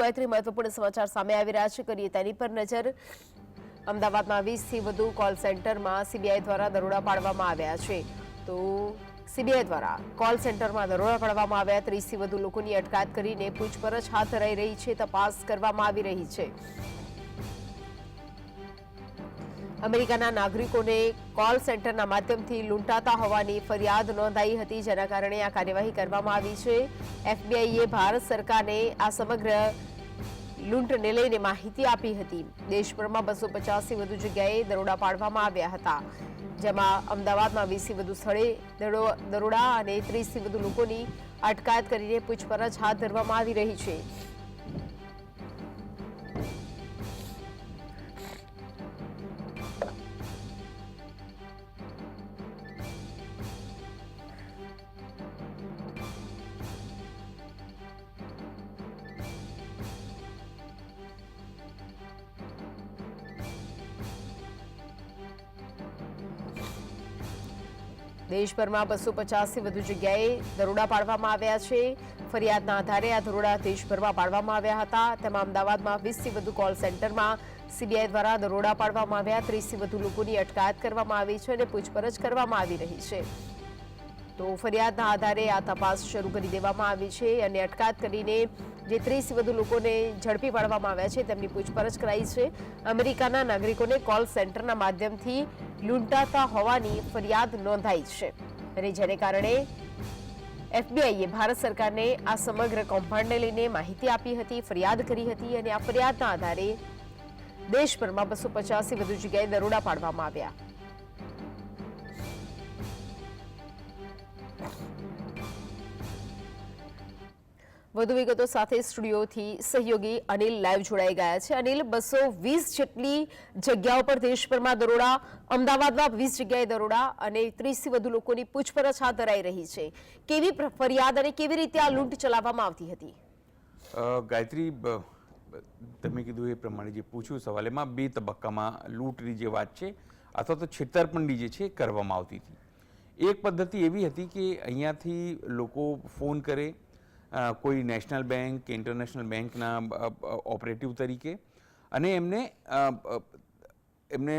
ગાયત્રી મહત્વપૂર્ણ સમાચાર સામે આવી રહ્યા છે. કરીએ તેની પર નજર. અમદાવાદમાં વીસથી વધુ કોલ સેન્ટરમાં સીબીઆઈ દ્વારા દરોડા પાડવામાં આવ્યા છે. તો સીબીઆઈ દ્વારા કોલ સેન્ટરમાં દરોડા પાડવામાં આવ્યા. ત્રીસથી વધુ લોકોની અટકાયત કરીને પૂછપરછ હાથ ધરાઈ રહી છે. તપાસ કરવામાં આવી રહી છે. અમેરિકાના નાગરિકોને કોલ સેન્ટરના માધ્યમથી લૂંટાતા હોવાની ફરિયાદ નોંધાઈ હતી, જેના કારણે આ કાર્યવાહી કરવામાં આવી છે. એફબીઆઈએ ભારત સરકારને આ સમગ્ર લૂંટને લઈને માહિતી આપી હતી. દેશભરમાં બસો પચાસથી વધુ જગ્યાએ દરોડા પાડવામાં આવ્યા હતા. જેમાં અમદાવાદમાં વીસથી વધુ સ્થળે દરોડા અને ત્રીસથી વધુ લોકોની અટકાયત કરીને પૂછપરછ હાથ ધરવામાં આવી રહી છે. દેશભરમાં બસો પચાસથી વધુ જગ્યાએ દરોડા પાડવામાં આવ્યા છે. ફરિયાદના આધારે આ દરોડા દેશભરમાં પાડવામાં આવ્યા હતા. તેમાં અમદાવાદમાં વીસથી વધુ કોલ સેન્ટરમાં સીબીઆઈ દ્વારા દરોડા પાડવામાં આવ્યા. ત્રીસથી વધુ લોકોની અટકાયત કરવામાં આવી છે અને પૂછપરછ કરવામાં આવી રહી છે. તો ફરિયાદના આધારે આ તપાસ શરૂ કરી દેવામાં આવી છે અને અટકાયત કરીને જે ત્રીસ વધુ લોકોને ઝડપી પાડવામાં આવ્યા છે તેમની પૂછપરછ કરાઈ છે. અમેરિકાના નાગરિકોને કોલ સેન્ટરના માધ્યમથી લૂંટાતા હોવાની ફરિયાદ નોંધાઈ છે અને જેને કારણે એફબીઆઈએ ભારત સરકારને આ સમગ્ર કૌભાંડને લઈને માહિતી આપી હતી, ફરિયાદ કરી હતી અને આ ફરિયાદના આધારે દેશભરમાં બસો પચાસથી વધુ જગ્યાએ દરોડા પાડવામાં આવ્યા. વધુ વિગતો સાથે સ્ટુડિયોથી સહયોગી અનિલ લાઈવ જોડાઈ ગયા છે. અનિલ, બસો વીસ જેટલી જગ્યાઓ પર દેશભરમાં દરોડા, અમદાવાદમાં વીસ જગ્યાએ દરોડા અને ત્રીસથી વધુ લોકોની પૂછપરછ હાથ ધરાઈ રહી છે. કેવી ફરિયાદ અને કેવી રીતે આ લૂંટ ચલાવવામાં આવતી હતી? ગાયત્રી તમે કીધું એ પ્રમાણે જે પૂછ્યું સવાલ, એમાં બે તબક્કામાં લૂંટની જે વાત છે અથવા તો છેતરપંડી જે છે કરવામાં આવતી હતી. એક પદ્ધતિ એવી હતી કે અહીંયાથી લોકો ફોન કરે કોઈ નેશનલ બેંક કે ઇન્ટરનેશનલ બેંકના ઓપરેટિવ તરીકે. અને એમને એમને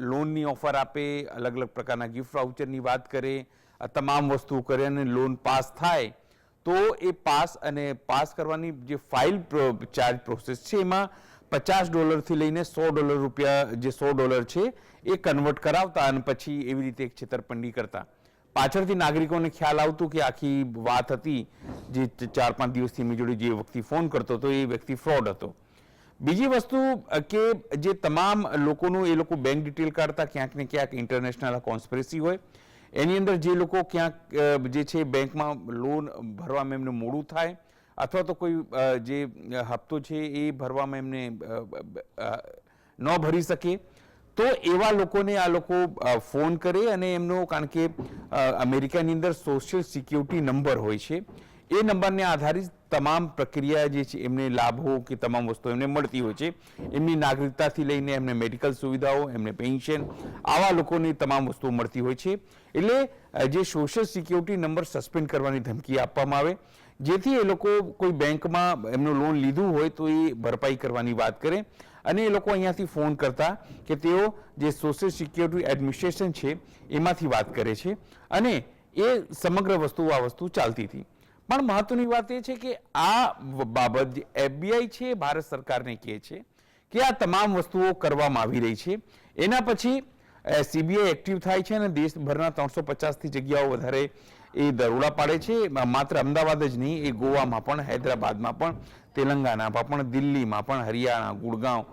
લોનની ઓફર આપે, અલગ અલગ પ્રકારના ગિફ્ટ વાઉચરની વાત કરે તમામ વસ્તુ કરે અને લોન પાસ થાય, તો એ પાસ અને પાસ કરવાની જે ફાઇલ ચાર્જ પ્રોસેસ છે એમાં પચાસ ડોલરથી લઈને સો ડોલર રૂપિયા જે સો ડોલર છે, એ કન્વર્ટ કરાવતા અને પછી એવી રીતે એક છેતરપંડી કરતા. પાછળથી નાગરિકોને ખ્યાલ આવતું કે આખી વાત હતી જે ચાર પાંચ દિવસથી મેં જોડે જે વ્યક્તિ ફોન કરતો હતો એ વ્યક્તિ ફ્રોડ હતો. બીજી વસ્તુ કે જે તમામ લોકોનું એ લોકો બેંક ડિટેલ કાઢતા, ક્યાંક ને ક્યાંક ઇન્ટરનેશનલ કોન્સ્પિરસી હોય. એની અંદર જે લોકો ક્યાંક જે છે બેંકમાં લોન ભરવામાં એમને મોડું થાય અથવા તો કોઈ જે હપ્તો છે એ ભરવામાં એમને ન ભરી શકે. તો એવા લોકોને આ લોકો ફોન કરે અને એમનો, કારણ કે અમેરિકાની અંદર સોશિયલ સિક્યુરિટી નંબર હોય છે. એ નંબરને આધારિત તમામ પ્રક્રિયા જે છે, એમને લાભો કે તમામ વસ્તુઓ એમને મળતી હોય છે. એમની નાગરિકતાથી લઈને એમને મેડિકલ સુવિધાઓ, એમને પેન્શન આવા લોકોની તમામ વસ્તુઓ મળતી હોય છે. એટલે જે સોશિયલ સિક્યુરિટી નંબર સસ્પેન્ડ કરવાની ધમકી આપવામાં આવે, જેથી એ લોકો કોઈ બેંકમાં એમનું લોન લીધું હોય તો એ ભરપાઈ કરવાની વાત કરે. અને એ લોકો અહીંયાથી ફોન કરતા કે તેઓ જે સોશિયલ સિક્યુરિટી એડમિનિસ્ટ્રેશન છે, એમાંથી વાત કરે છે અને એ સમગ્ર વસ્તુ, આ વસ્તુ ચાલતી હતી. પણ મહત્વની વાત એ છે કે આ બાબત જે એફબીઆઈ છે, ભારત સરકારને કહે છે કે આ તમામ વસ્તુઓ કરવામાં આવી રહી છે. એના પછી સીબીઆઈ એક્ટિવ થાય છે અને દેશભરના ત્રણસો પચાસથી જગ્યાઓ વધારે એ દરોડા પાડે છે. માત્ર અમદાવાદ જ નહીં, એ ગોવામાં પણ, હૈદરાબાદમાં પણ, તેલંગાનામાં પણ, દિલ્હીમાં પણ, હરિયાણા, ગુડગાંવ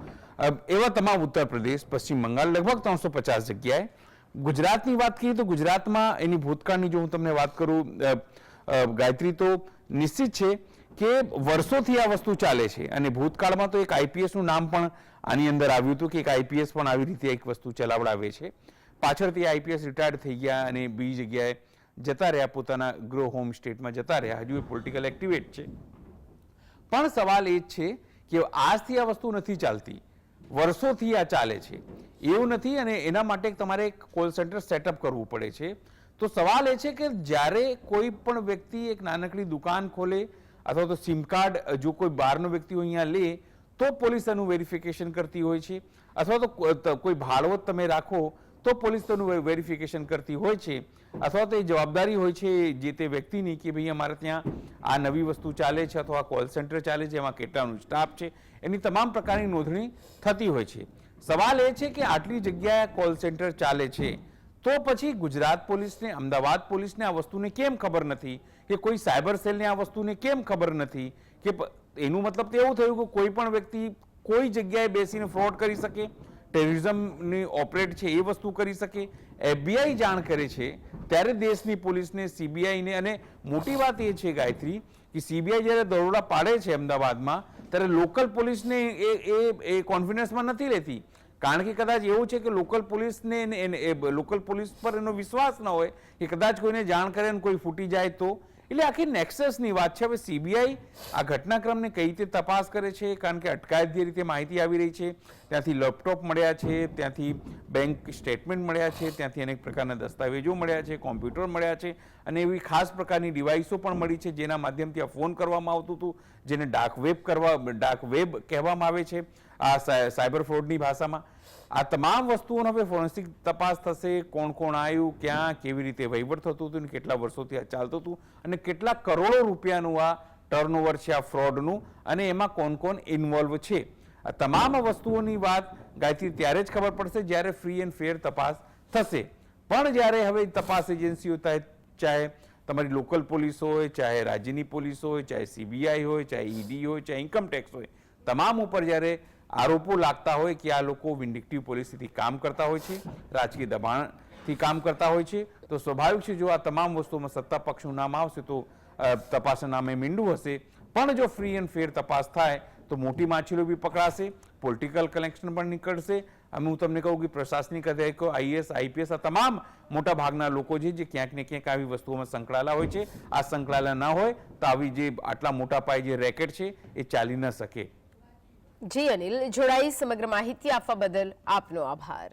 એવા તમામ ઉત્તર પ્રદેશ, પશ્ચિમ બંગાળ, લગભગ ત્રણસો પચાસ જગ્યાએ. ગુજરાતની વાત કરીએ તો ગુજરાતમાં એની ભૂતકાળની જો હું તમને વાત કરું ગાયત્રી, તો નિશ્ચિત છે કે વર્ષોથી આ વસ્તુ ચાલે છે અને ભૂતકાળમાં તો એક આઈપીએસનું નામ પણ આની અંદર આવ્યું હતું કે એક આઈપીએસ પણ આવી રીતે એક વસ્તુ ચલાવડાવે છે. પાછળથી આઈપીએસ રિટાયર્ડ થઈ ગયા અને બીજી જગ્યાએ જતા રહ્યા, પોતાના ગૃહ હોમ સ્ટેટમાં જતા રહ્યા. હજુ એ પોલિટિકલ એક્ટિવેટ છે. પણ સવાલ એ જ છે કે આજથી આ વસ્તુ નથી ચાલતી. વર્ષોથી આ ચાલે છે. એવું નથી અને એના માટે તમારે એક કોલ સેન્ટર સેટઅપ કરવું પડે છે. તો સવાલ એ છે કે જ્યારે કોઈ પણ વ્યક્તિ એક નાનકડી દુકાન ખોલે અથવા તો સિમ કાર્ડ જો કોઈ બહારનો વ્યક્તિ અહીંયા લે, તો પોલીસ તેનું વેરિફિકેશન કરતી હોય છે. અથવા તો કોઈ ભાડવત તમે રાખો, તો પોલીસ તેનું વેરિફિકેશન કરતી હોય છે. અથવા તો એ જવાબદારી હોય છે જે તે વ્યક્તિની કે ભાઈ અમારે ત્યાં આ નવી વસ્તુ ચાલે છે અથવા કોલ સેન્ટર ચાલે છે, એમાં કેટલાનું સ્ટાફ છે, એની તમામ પ્રકારની નોંધણી થતી હોય છે. સવાલ એ છે કે આટલી જગ્યાએ કોલ સેન્ટર ચાલે છે. તો પછી ગુજરાત પોલીસને, અમદાવાદ પોલીસને આ વસ્તુને કેમ ખબર નથી કે કોઈ સાયબર સેલને આ વસ્તુને કેમ ખબર નથી કે એનું મતલબ તો એવું થયું કે કોઈ પણ વ્યક્તિ કોઈ જગ્યાએ બેસીને ફ્રોડ કરી શકે, ટેરરિઝમની ઓપરેટ છે એ વસ્તુ કરી શકે, એફબીઆઈ જાણ કરે છે, ત્યારે દેશની પોલીસને, સીબીઆઈને અને મોટી વાત એ છે ગાયત્રી કે સીબીઆઈ જ્યારે દરોડા પાડે છે અમદાવાદમાં, ત્યારે લોકલ પોલીસને એ એ કોન્ફિડન્સમાં નથી લેતી. કારણ કે કદાચ એવું છે કે લોકલ પોલીસને એને- લોકલ પોલીસ પર એનો વિશ્વાસ ન હોય કે કદાચ કોઈને જાણ કરે ને કોઈ ફૂટી જાય તો. એટલે આખી નેક્સસની વાત છે. હવે સીબીઆઈ આ ઘટનાક્રમને કઈ રીતે તપાસ કરે છે? કારણ કે અટકાયત રીતે માહિતી આવી રહી છે. ત્યાંથી લેપટોપ મળ્યા છે. ત્યાંથી બેંક સ્ટેટમેન્ટ મળ્યા છે. ત્યાંથી અનેક પ્રકારના દસ્તાવેજો મળ્યા છે. કોમ્પ્યુટર મળ્યા છે. અને એવી ખાસ પ્રકારની ડિવાઇસો પણ મળી છે, જેના માધ્યમથી આ ફોન કરવામાં આવતું હતું, જેને ડાર્ક વેબ કરવા ડાર્ક વેબ કહેવામાં આવે છે. આ સાયબર ફ્રોડની ભાષામાં. આ તમામ વસ્તુઓનો હવે ફોરેન્સિક તપાસ થશે, કોણ કોણ આવ્યું, ક્યાં, કેવી રીતે વહીવટ થતું હતું ને કેટલા વર્ષોથી આ ચાલતું હતું અને કેટલા કરોડો રૂપિયાનું આ ટર્નઓવર છે આ ફ્રોડનું અને એમાં કોણ કોણ ઇન્વોલ્વ છે. આ તમામ વસ્તુઓની વાત ગાયત્રી ત્યારે જ ખબર પડશે જ્યારે ફ્રી એન્ડ ફેર તપાસ થશે. પણ જ્યારે હવે તપાસ એજન્સીઓ ચાહે તમારી લોકલ પોલીસ હોય, ચાહે રાજ્યની પોલીસ હોય, ચાહે સીબીઆઈ હોય, ચાહે ઈડી હોય, ચાહે ઇન્કમટેક્સ હોય, તમામ ઉપર જ્યારે આરોપો લાગતા હોય કે આ લોકો વિન્ડિક્ટિવ પોલિસીથી કામ કરતા હોય છે, રાજકીય દબાણથી કામ કરતા હોય છે. તો સ્વાભાવિક છે, જો આ તમામ વસ્તુમાં સત્તા પક્ષનું નામ આવશે તો તપાસના નામે મીંડું હશે. પણ જો ફ્રી એન્ડ ફેર તપાસ થાય, તો મોટી માછલીઓ બી પકડાશે પોલિટિકલ કનેક્શન પણ નીકળશે. અમે હું તમને કહું કે પ્રશાસનિક અધિકારીઓ આઈએસ આઈપીએસ આ તમામ મોટા ભાગના લોકો છે, જે ક્યાંક ને ક્યાંક આવી વસ્તુઓમાં સંકળાયેલા હોય છે. આ સંકળાયેલા ન હોય, તો આવી જે આટલા મોટા પાયે જે રેકેટ છે, એ ચાલી ન શકે. જી અનિલ જોડાઈ સમગ્ર માહિતી આપવા બદલ આપનો આભાર.